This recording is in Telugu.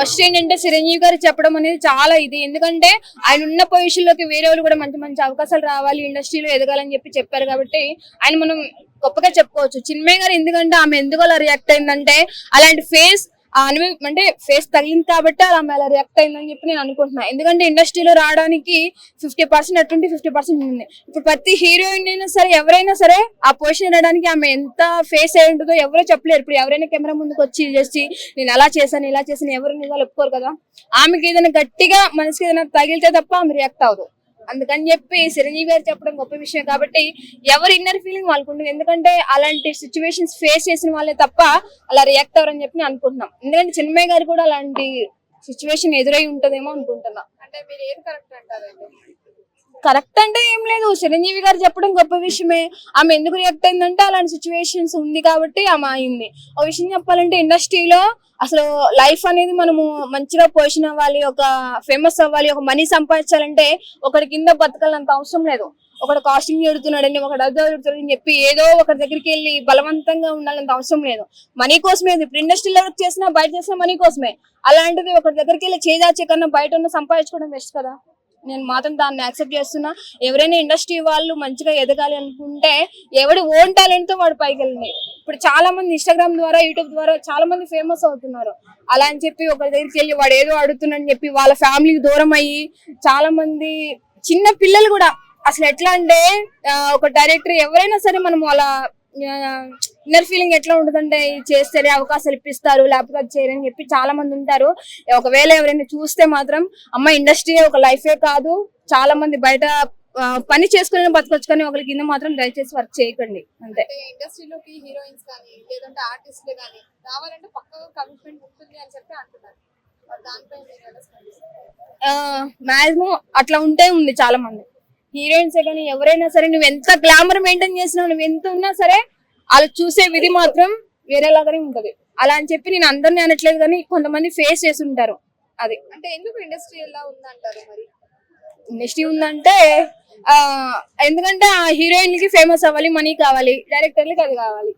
ఫస్ట్ ఏంటంటే చిరంజీవి గారు చెప్పడం అనేది చాలా ఇది. ఎందుకంటే ఆయన ఉన్న పొజిషన్లోకి వేరే వాళ్ళు కూడా మంచి మంచి అవకాశాలు రావాలి ఇండస్ట్రీలో ఎదగాలని చెప్పి చెప్పారు కాబట్టి ఆయన మనం గొప్పగా చెప్పుకోవచ్చు. చిన్మయ్య గారు ఎందుకంటే ఆమె ఎందుకు అలా రియాక్ట్ అయిందంటే అలాంటి ఫేస్ అనుభవం అంటే ఫేస్ తగిలింది కాబట్టి అలా ఆమె అలా రియాక్ట్ అయిందని చెప్పి నేను అనుకుంటున్నా. ఎందుకంటే ఇండస్ట్రీలో రావడానికి ఫిఫ్టీ పర్సెంట్ అటువంటి ఫిఫ్టీ పర్సెంట్ ఉంది ఇప్పుడు ప్రతి హీరోయిన్ అయినా సరే ఎవరైనా సరే ఆ పొజిషన్ రావడానికి ఆమె ఎంత ఫేస్ అయి ఉంటుందో ఎవరో చెప్పలేరు. ఇప్పుడు ఎవరైనా కెమెరా ముందుకు వచ్చి చేసి నేను అలా చేశాను ఇలా చేశాను ఎవరు నిజాలు ఒప్పుకోరు కదా. ఆమెకి ఏదైనా గట్టిగా మనసుకి ఏదైనా తగిలితే తప్ప ఆమె రియాక్ట్ అవ్వదు. అందుకని చెప్పి చిరంజీవి గారు చెప్పడం గొప్ప విషయం కాబట్టి ఎవరి ఇన్నర్ ఫీలింగ్ వాళ్ళకు ఉంటుంది ఎందుకంటే అలాంటి సిచ్యువేషన్స్ ఫేస్ చేసిన వాళ్ళే తప్ప అలా రియాక్ట్ అవ్వరని చెప్పి నేను అనుకుంటున్నాం. ఎందుకంటే చిన్మయ్య గారు కూడా అలాంటి సిచ్యువేషన్ ఎదురై ఉంటదేమో అనుకుంటున్నాం. అంటే మీరు ఏది కరెక్ట్ అంటారు కరెక్ట్ అంటే ఏం లేదు. చిరంజీవి గారు చెప్పడం గొప్ప విషయమే. ఆమె ఎందుకు రియాక్ట్ అయిందంటే అలాంటి సిచ్యువేషన్స్ ఉంది కాబట్టి ఆమె అయింది. ఒక విషయం చెప్పాలంటే ఇండస్ట్రీలో అసలు లైఫ్ అనేది మనము మంచిగా పొజిషన్ అవ్వాలి ఒక ఫేమస్ అవ్వాలి ఒక మనీ సంపాదించాలంటే ఒకరి కింద బతకాలంత అవసరం లేదు. ఒకడు కాస్టింగ్ చెడుతున్నాడని ఒకడు అదో చెడుతున్నాడని చెప్పి ఏదో ఒకరి దగ్గరికి వెళ్ళి బలవంతంగా ఉండాలంత అవసరం లేదు. మనీ కోసమే ఇప్పుడు ఇండస్ట్రీలో వర్క్ చేసినా బయట చేసినా మనీ కోసమే. అలాంటిది ఒకరి దగ్గరికి వెళ్ళి చేదాచే కన్నా బయట ఉన్న సంపాదించుకోవడం బెస్ట్ కదా. నేను మాత్రం దాన్ని యాక్సెప్ట్ చేస్తున్నా. ఎవరైనా ఇండస్ట్రీ వాళ్ళు మంచిగా ఎదగాలి అనుకుంటే ఎవడి ఓన్ టాలెంట్తో వాడు పైకి వెళ్ళినాయి ఇప్పుడు చాలా మంది ఇన్స్టాగ్రామ్ ద్వారా యూట్యూబ్ ద్వారా చాలా మంది ఫేమస్ అవుతున్నారు. అలా అని చెప్పి ఒకరి దగ్గరికి వెళ్ళి వాడు ఏదో అడుగుతున్నాడని చెప్పి వాళ్ళ ఫ్యామిలీకి దూరం అయ్యి చాలా మంది చిన్న పిల్లలు కూడా అసలు ఎట్లా అంటే ఒక డైరెక్టర్ ఎవరైనా సరే మనం వాళ్ళ ఇన్నర్ ఫీలింగ్ ఎట్లా ఉంటుందంటే చేస్తేనే అవకాశాలు ఇప్పిస్తారు లేకపోతే అది చేయరని చెప్పి చాలా మంది ఉంటారు. ఒకవేళ ఎవరైనా చూస్తే మాత్రం అమ్మ ఇండస్ట్రీ ఒక లైఫే కాదు. చాలా మంది బయట పని చేసుకుని బతకొచ్చు కానీ ఒకరి కింద మాత్రం దయచేసి వర్క్ చేయకండి. అంతే. ఇండస్ట్రీలోకి హీరోయిన్స్ కానీ లేదంటే ఆర్టిస్టులు కానీ రావాలంటే పక్కగా కమిట్మెంట్ ఉంటుంది అని చెప్పి అంటున్నారు? మాక్సిమం అట్లా ఉంటే ఉంది చాలా మంది. హీరోయిన్స్ కానీ ఎవరైనా సరే నువ్వు ఎంత గ్లామర్ మెయింటైన్ చేసినావు నువ్వు ఎంత ఉన్నా సరే వాళ్ళు చూసే విధి మాత్రం వేరేలాగానే ఉంటది. అలా అని చెప్పి నేను అందరిని అనట్లేదు కానీ కొంతమంది ఫేస్ చేసి ఉంటారు అది. అంటే ఎందుకు ఇండస్ట్రీ ఎలా ఉందంటారు మరి? ఇండస్ట్రీ ఉందంటే ఎందుకంటే ఆ హీరోయిన్కి ఫేమస్ అవ్వాలి మనీ కావాలి డైరెక్టర్లకి అది కావాలి.